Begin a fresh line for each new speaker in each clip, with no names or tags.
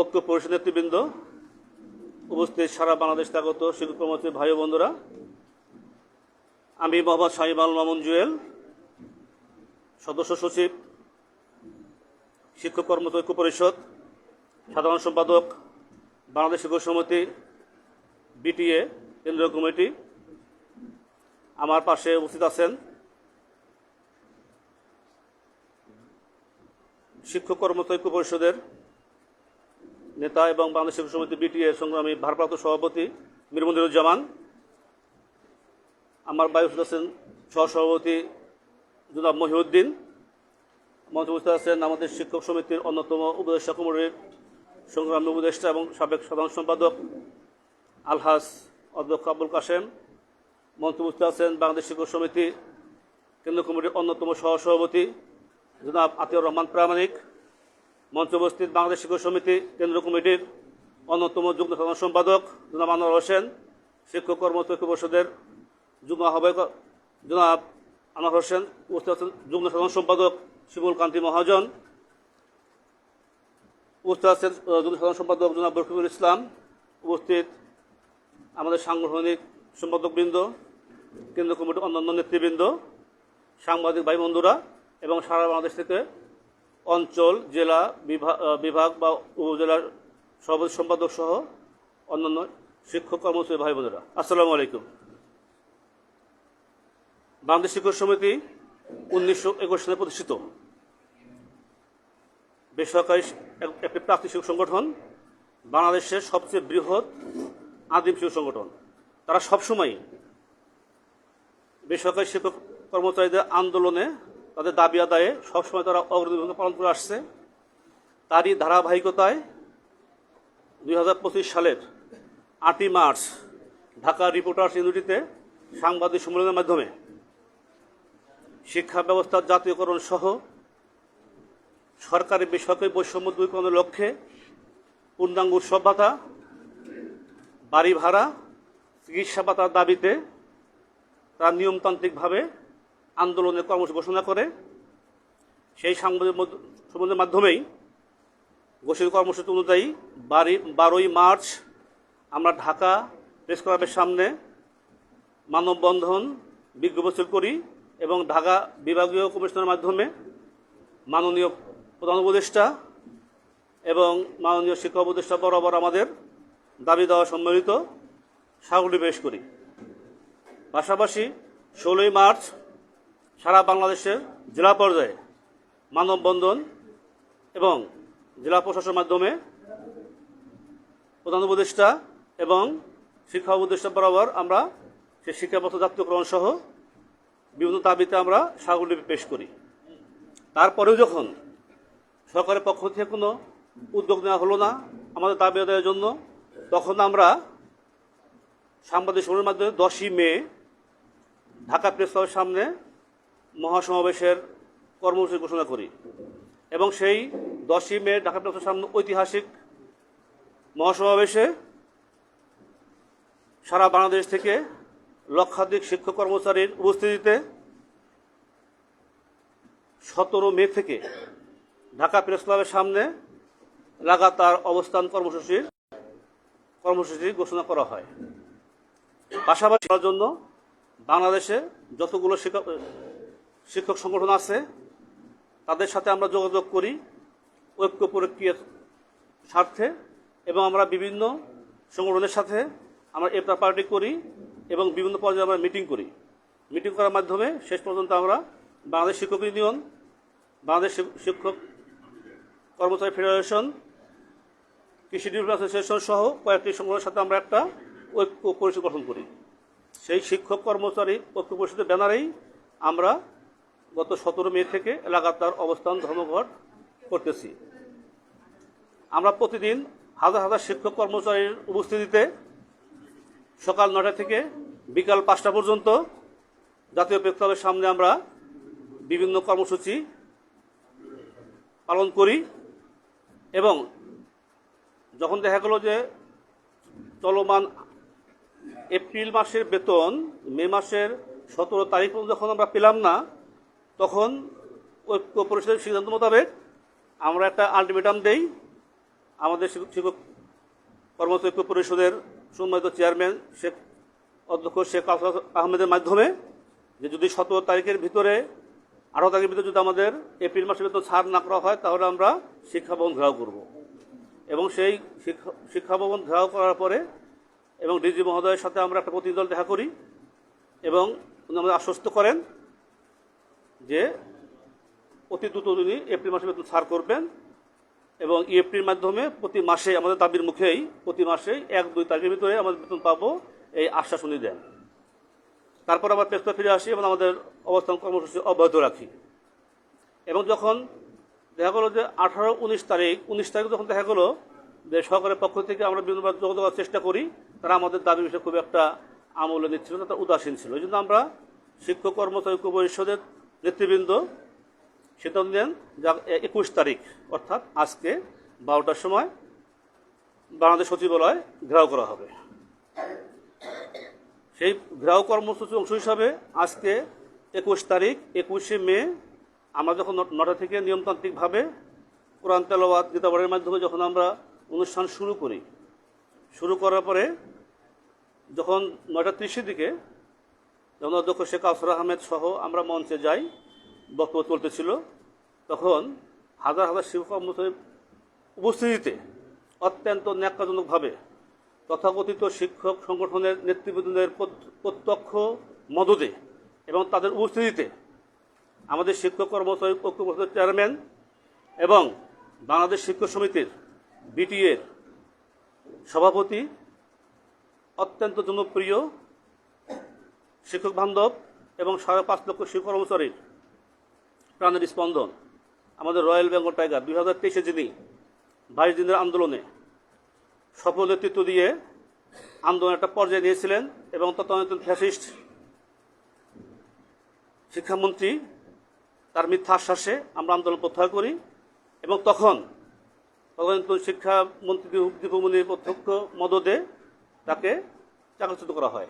ঐক্য পরিষদ নেতৃবৃন্দ, উপস্থিত সারা বাংলাদেশ আগত শিক্ষক কর্মচারী ভাই বন্ধুরা। আমি মোহাম্মদ শাহিব আল মামুন জুয়েল, সদস্য সচিব, শিক্ষক কর্মচারী ঐক্য পরিষদ, সাধারণ সম্পাদক, বাংলাদেশ শিক্ষক সমিতি, বিটিএ, কেন্দ্রীয় কমিটি। আমার পাশে উপস্থিত আছেন শিক্ষক কর্মচারী ঐক্য পরিষদের নেতা এবং বাংলাদেশ সমিতি বিটিএ সংগ্রামী ভারপ্রাপ্ত সভাপতি মিরমন্দিরুজ্জামান আমার বায়ু আছেন সহসভাপতি জুনাব মহিউদ্দিন উপস্থিত আছেন আমাদের শিক্ষক সমিতির অন্যতম উপদেষ্টা কুমুরের সংগ্রামী উপদেষ্টা এবং সাবেক সাধারণ সম্পাদক আলহাস অধ্যক্ষ কাসেম মঞ্চে উপস্থিত আছেন বাংলাদেশ শিক্ষক সমিতি কেন্দ্র কমিটির অন্যতম সহসভাপতি জনাব আতিউর রহমান প্রামাণিক মঞ্চে উপস্থিত বাংলাদেশ শিক্ষক সমিতি কেন্দ্র কমিটির অন্যতম যুগ্ম সাধারণ সম্পাদক জনাব আনোয়ার হোসেন, শিক্ষক কর্মচারী ঐক্য পরিষদের যুগ্ম আহ্বায়ক জনাব আনোয়ার হোসেন, উপস্থিত আছেন যুগ্ম সাধারণ সম্পাদক শিমুল কান্তি মহাজন, উপস্থিত আছেন যুগ্ম সাধারণ সম্পাদক জনাব বরফিকুল ইসলাম, উপস্থিত আমাদের সাংগঠনিক সম্পাদকবৃন্দ, কেন্দ্র কমিটির অন্যান্য নেতৃবৃন্দ, সাংবাদিক ভাই বন্ধুরা এবং সারা বাংলাদেশ থেকে অঞ্চল, জেলা বিভাগ বা উপজেলার সভাপতি সম্পাদক সহ অন্যান্য শিক্ষক, কর্মচারী ভাই বোনেরা। আসসালামু আলাইকুম। বাংলাদেশ শিক্ষক সমিতি উনিশশো একুশ সালে প্রতিষ্ঠিত। বেসরকারি একটি প্রান্তিক শিক্ষক সংগঠন, বাংলাদেশের সবচেয়ে বৃহৎ আদিম শিক্ষক সংগঠন। তারা সবসময় বেসরকারি শিক্ষক কর্মচারীদের আন্দোলনে তাদের দাবি আদায়ে সবসময় তারা অগ্রণী ভূমিকা পালন করে আসছে। তারই ধারাবাহিকতায় দুই হাজার পঁচিশ সালের আটই মার্চ ঢাকা রিপোর্টার্স ইউনিটিতে সাংবাদিক সম্মেলনের মাধ্যমে শিক্ষা ব্যবস্থার জাতীয়করণ সহ সরকারি বেসরকারি বৈষম্য দূরীকরণের লক্ষ্যে পূর্ণাঙ্গ উৎসব ভাতা বাড়ি ভাড়া, চিকিৎসা ভাতার দাবিতে তারা নিয়মতান্ত্রিকভাবে আন্দোলনের কর্মসূচি ঘোষণা করে, সেই সাংবাদিক মধ্য- মাধ্যমেই ঘোষিত কর্মসূচি অনুযায়ী বাড়ি বারোই মার্চ আমরা ঢাকা প্রেস ক্লাবের সামনে মানববন্ধন বিজ্ঞপ্তি করি এবং ঢাকা বিভাগীয় কমিশনের মাধ্যমে মাননীয় প্রধান উপদেষ্টা এবং মাননীয় শিক্ষা উপদেষ্টা বরাবর আমাদের দাবি দেওয়া সম্মিলিত স্মারকলিপি পেশ করি। পাশাপাশি ষোলোই মার্চ সারা বাংলাদেশের জেলা পর্যায়ে মানববন্ধন এবং জেলা প্রশাসনের মাধ্যমে প্রধান উপদেষ্টা এবং শিক্ষা উপদেষ্টা বরাবর আমরা সেই ব্যবস্থা জাতীয়করণ সহ বিভিন্ন দাবিতে আমরা স্মারকলিপি পেশ করি। তারপরেও যখন সরকারের পক্ষ থেকে কোনো উদ্যোগ নেওয়া হলো না আমাদের দাবি আদায়ের জন্য, তখন আমরা সাংবাদিক সম্মেলনের মাধ্যমে দশই মে ঢাকা প্রেস ক্লাবের সামনে মহাসমাবেশের কর্মসূচি ঘোষণা করি। এবং সেই দশই মে ঢাকা সামনে ঐতিহাসিক মহাসমাবেশে সারা বাংলাদেশ থেকে লক্ষাধিক শিক্ষক কর্মচারীর উপস্থিতিতে সতেরো মে থেকে ঢাকা প্রেস ক্লাবের সামনে লাগাতার অবস্থান কর্মসূচির কর্মসূচি ঘোষণা করা হয়। পাশাপাশি জন্য বাংলাদেশে যতগুলো শিক্ষক শিক্ষক সংগঠন আছে, তাদের সাথে আমরা যোগাযোগ করি ঐক্য প্রক্রিয়ার স্বার্থে এবং আমরা বিভিন্ন সংগঠনের সাথে আমরা এফতার পার্টি করি এবং বিভিন্ন পর্যায়ে আমরা মিটিং করি। মিটিং করার মাধ্যমে শেষ পর্যন্ত আমরা বাংলাদেশ শিক্ষক ইউনিয়ন, বাংলাদেশ শিক্ষক কর্মচারী ফেডারেশন, কৃষি ডেভেলপমেন্ট অ্যাসোসিয়েশন সহ কয়েকটি সংগঠনের সাথে আমরা একটা ঐক্য পরিষদ গঠন করি। সেই শিক্ষক কর্মচারী ঐক্য পরিষদের ব্যানারেই আমরা গত সতেরো মে থেকে লাগাতার অবস্থান ধর্মঘট করতেছি। আমরা প্রতিদিন হাজার হাজার শিক্ষক কর্মচারীর উপস্থিতিতে সকাল নটা থেকে বিকাল পাঁচটা পর্যন্ত জাতীয় প্রেস সামনে আমরা বিভিন্ন কর্মসূচি পালন করি এবং যখন দেখা গেল যে চলমান এপ্রিল মাসের বেতন মে মাসের সতেরো তারিখ পর্যন্ত যখন আমরা পেলাম না তখন ঐক্য পরিষদের সিদ্ধান্ত মোতাবেক আমরা একটা আলটিমেটাম দেই। আমাদের শিক্ষক কর্মচারী ঐক্য পরিষদের সম্মানিত চেয়ারম্যান শেখ অধ্যক্ষ শেখ আফরাজ আহমেদের মাধ্যমে যে যদি সতেরো তারিখের ভিতরে, আঠারো তারিখের ভিতরে যদি আমাদের এপ্রিল মাসের ভিতরে ছাড় না করা হয়, তাহলে আমরা শিক্ষা ভবন ঘেরাও করব। এবং সেই শিক্ষা শিক্ষা ভবন ঘেরাও করার পরে এবং ডিজি মহোদয়ের সাথে আমরা একটা প্রতিনিধি দল দেখা করি এবং উনি আমাদের আশ্বস্ত করেন যে অতি দ্রুত উনি এপ্রিল মাসের বেতন ছাড় করবেন এবং ইএফটির মাধ্যমে প্রতি মাসে আমাদের দাবির মুখেই প্রতি মাসেই এক, দুই তারিখের ভিতরে আমাদের বেতন পাবো এই আশ্বাস উনি দেন। তারপর আবার পেস্তা ফিরে আসি এবং আমাদের অবস্থান কর্মসূচি অব্যাহত রাখি। এবং যখন দেখা গেলো যে আঠারো, উনিশ তারিখ উনিশ তারিখ যখন দেখা গেলো যে সরকারের পক্ষ থেকে আমরা বিভিন্নবার যোগাযোগ করার চেষ্টা করি, তারা আমাদের দাবি বিষয়ে খুব একটা আমলে নিচ্ছিল না, তারা উদাসীন ছিল। এই জন্য আমরা শিক্ষক, কর্মচারী পরিষদের নেতৃবৃন্দ সিদ্ধান্ত নেন যা একুশ তারিখ, অর্থাৎ আজকে বারোটার সময় বাংলাদেশ সচিবালয় ঘেরাও করা হবে। সেই ঘেরাও কর্মসূচির অংশ হিসাবে আজকে একুশ তারিখ, একুশে মে আমরা যখন নটা থেকে নিয়মতান্ত্রিকভাবে কোরআন তেলাওয়াত গীতাবাড়ির মাধ্যমে যখন আমরা অনুষ্ঠান শুরু করি, শুরু করার পরে যখন নয়টা ত্রিশের দিকে যখন অধ্যক্ষ শেখ আফর আহমেদ সহ আমরা মঞ্চে যাই, বক্তব্য চলতেছিল। তখন হাজার হাজার শিক্ষক উপস্থিতিতে অত্যন্ত ন্যাক্কাজনকভাবে তথাকথিত শিক্ষক সংগঠনের নেতৃবৃন্দের প্রত্যক্ষ মদদে এবং তাদের উপস্থিতিতে আমাদের শিক্ষক কর্মচারী ঐক্য চেয়ারম্যান এবং বাংলাদেশ শিক্ষক সমিতির বিটিএর সভাপতি অত্যন্ত জনপ্রিয় শিক্ষক বান্ধব এবং সাড়ে পাঁচ লক্ষ শিক্ষক কর্মচারীর প্রাণের স্পন্দন। আমাদের রয়্যাল বেঙ্গল টাইগার দুই হাজার তেইশে যিনি বাইশ দিনের আন্দোলনে সফল নেতৃত্ব দিয়ে আন্দোলন একটা পর্যায়ে নিয়েছিলেন এবং তথানীতন ফ্যাসিস্ট শিক্ষামন্ত্রী, তার মিথ্যা আশ্বাসে আমরা আন্দোলন প্রত্যাহার করি এবং তখন তদানীতন শিক্ষামন্ত্রী দীপ- দীপমণির প্রত্যক্ষ মদদে তাকে চাকরিচ্যুত করা হয়।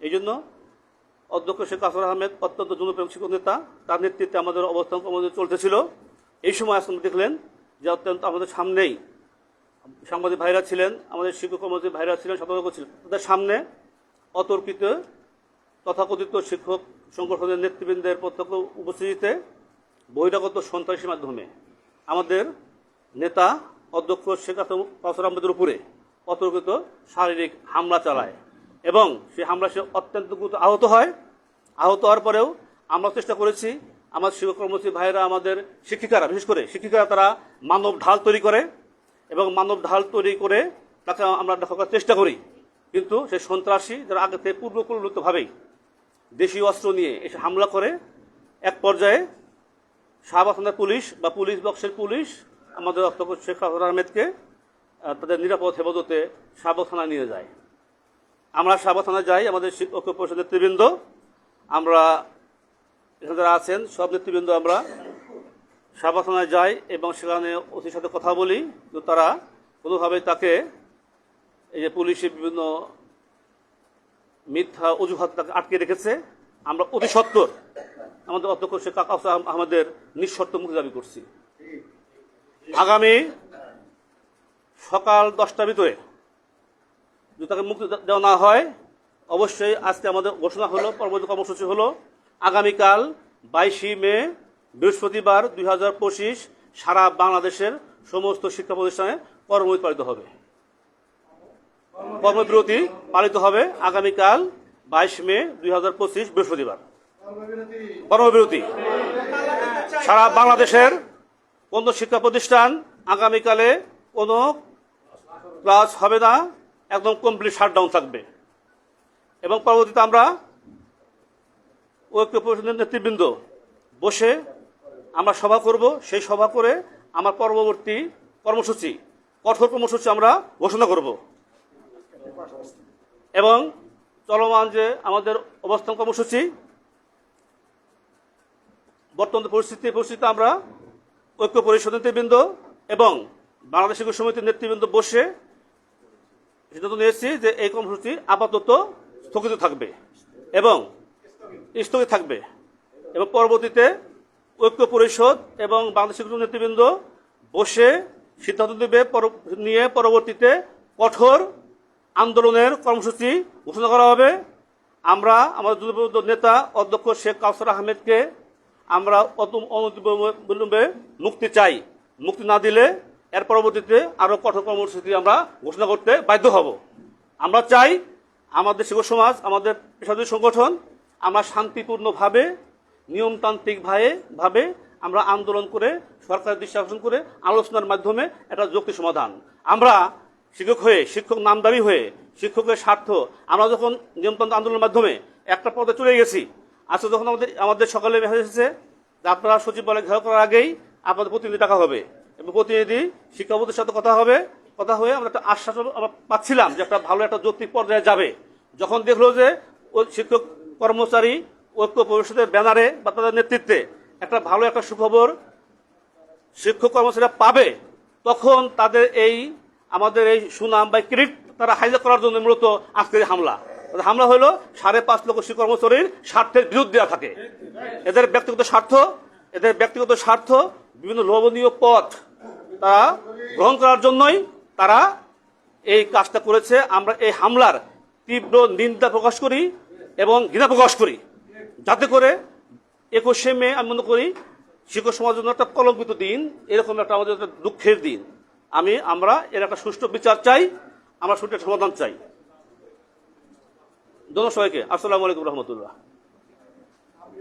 এই জন্য অধ্যক্ষ শেখ আসর আহমেদ, অত্যন্ত জনপ্রিয় শিক্ষক নেতা, তার নেতৃত্বে আমাদের অবস্থান কর্মসূচি চলতেছিল। এই সময় আসলে দেখলেন যে অত্যন্ত আমাদের সামনেই সাংবাদিক ভাইরা ছিলেন, আমাদের শিক্ষক কর্মচারী ভাইরা ছিলেন, সতর্ক ছিলেন। তাদের সামনে অতর্কিত, তথাকথিত শিক্ষক সংগঠনের নেতৃবৃন্দের প্রত্যক্ষ উপস্থিতিতে বহিরাগত সন্ত্রাসীর মাধ্যমে আমাদের নেতা অধ্যক্ষ শেখ কাসর আহমেদের উপরে অতর্কিত শারীরিক হামলা চালায়। এবং সেই হামলা সে অত্যন্ত গুরুত্ব আহত হয়। আহত হওয়ার পরেও আমরা চেষ্টা করেছি। আমার শিক্ষক কর্মচারী ভাইয়েরা, আমাদের শিক্ষিকারা, বিশেষ করে শিক্ষিকারা তারা মানব ঢাল তৈরি করে এবং মানব ঢাল তৈরি করে তাকে আমরা দেখা করার চেষ্টা করি। কিন্তু সেই সন্ত্রাসী যারা আগে থেকে পূর্বপরিণতভাবেই দেশীয় অস্ত্র নিয়ে এসে হামলা করে, এক পর্যায়ে শাহবাগ পুলিশ বা পুলিশ বক্সের পুলিশ আমাদের অধ্যক্ষ শেখ হাসন আহমেদকে তাদের নিরাপদ হেফাজতে শাহবাগ থানায় নিয়ে যায়। আমরা থানায় যাই, আমাদের শিক্ষক পরিষদ নেতৃবৃন্দ। আমরা এখানে যারা আছেন, সব নেতৃবৃন্দ আমরা থানায় যাই এবং সেখানে ওসির সাথে কথা বলি। তো তারা কোনোভাবেই তাকে এই যে পুলিশের বিভিন্ন মিথ্যা অজুহাত তাকে আটকে রেখেছে। আমরা অতি সত্তর আমাদের অধ্যক্ষ শেখ আকাশ আহমদের নিঃশর্ত মুক্তি দাবি করছি। আগামী সকাল দশটার ভিতরে যদি তাকে মুক্তি দেওয়া না হয়, অবশ্যই আজকে আমাদের ঘোষণা হলো, পরবর্তী কর্মসূচি হলো আগামীকাল বাইশে মে, বৃহস্পতিবার দুই হাজার পঁচিশ, সারা বাংলাদেশের সমস্ত শিক্ষা প্রতিষ্ঠানে কর্মবিরতি পালিত হবে। কর্মবিরতি পালিত হবে আগামীকাল বাইশ মে, দুই হাজার পঁচিশ, বৃহস্পতিবার। কর্মবিরতি। সারা বাংলাদেশের কোন শিক্ষা প্রতিষ্ঠান আগামীকালে কোনো ক্লাস হবে না। একদম কমপ্লিট শাটডাউন থাকবে। এবং পরবর্তীতে আমরা ঐক্য পরিষদের নেতৃবৃন্দ বসে আমরা সভা করব। সেই সভা করে আমার পরবর্তী কর্মসূচি, কঠোর কর্মসূচি আমরা ঘোষণা করব। এবং চলমান যে আমাদের অবস্থান কর্মসূচি, বর্তমান পরিস্থিতি পরিস্থিতিতে আমরা ঐক্য পরিষদ নেতৃবৃন্দ এবং বাংলাদেশ সমিতির নেতৃবৃন্দ বসে সিদ্ধান্ত নিয়েছি যে এই কর্মসূচি আপাতত স্থগিত থাকবে এবং স্থগিত থাকবে এবং পরবর্তীতে ঐক্য পরিষদ এবং বাংলাদেশ নেতৃবৃন্দ বসে সিদ্ধান্ত দেবে নিয়ে পরবর্তীতে কঠোর আন্দোলনের কর্মসূচি ঘোষণা করা হবে। আমরা আমাদের যুদ্ধ নেতা অধ্যক্ষ শেখ কাউসার আহমেদকে আমরা অত- অনতিবিলম্বে মুক্তি চাই। মুক্তি না দিলে এর পরবর্তীতে আরও কঠোর কর্মসূচি আমরা ঘোষণা করতে বাধ্য হব। আমরা চাই আমাদের শিক্ষক সমাজ, আমাদের পেশাজীবী সংগঠন, আমরা শান্তিপূর্ণভাবে, নিয়মতান্ত্রিকভাবে ভাবে আমরা আন্দোলন করে, সরকারের দৃষ্টি আকর্ষণ করে আলোচনার মাধ্যমে একটা যুক্তি সমাধান। আমরা শিক্ষক হয়ে, শিক্ষক নামদারি হয়ে, শিক্ষকের স্বার্থ, আমরা যখন নিয়মতান্ত্রিক আন্দোলনের মাধ্যমে একটা পদে চলে গেছি, আজকে যখন আমাদের আমাদের সকালে মেসেজ এসেছে আপনারা সচিবালয় ঘেরাও করার আগেই আপনাদের প্রতিনিধি টাকা হবে। এবং প্রতিনিধি শিক্ষাপতির সাথে কথা হবে, কথা হয়ে আমরা একটা আশ্বাস আমরা পাচ্ছিলাম যে একটা ভালো একটা যৌক্তিক পর্যায়ে যাবে। যখন দেখল যে ওই শিক্ষক কর্মচারী ঐক্য পরিষদের ব্যানারে বা তাদের নেতৃত্বে একটা ভালো একটা সুখবর শিক্ষক কর্মচারীরা পাবে, তখন তাদের এই আমাদের এই সুনাম বা ক্রেডিট তারা হাইজা করার জন্য মূলত আজকের হামলা। হামলা হলো সাড়ে পাঁচ লক্ষ শিক্ষক কর্মচারীর স্বার্থের বিরুদ্ধে দেওয়া থাকে। এদের ব্যক্তিগত স্বার্থ, এদের ব্যক্তিগত স্বার্থ বিভিন্ন লোভনীয় পথ তারা গ্রহণ করার জন্যই তারা এই কাজটা করেছে। আমরা এই হামলার তীব্র নিন্দা প্রকাশ করি এবং ঘৃণা প্রকাশ করি। যাতে করে একুশে মে, আমি মনে করি শিক্ষক সমাজের জন্য একটা কলঙ্কিত দিন, এরকম একটা আমাদের একটা দুঃখের দিন। আমি, আমরা এর একটা সুষ্ঠু বিচার চাই, আমরা সুষ্ঠু সমাধান চাই। ধন্যবাদ সবাইকে। আসসালামু আলাইকুম রহমতুল্লাহ।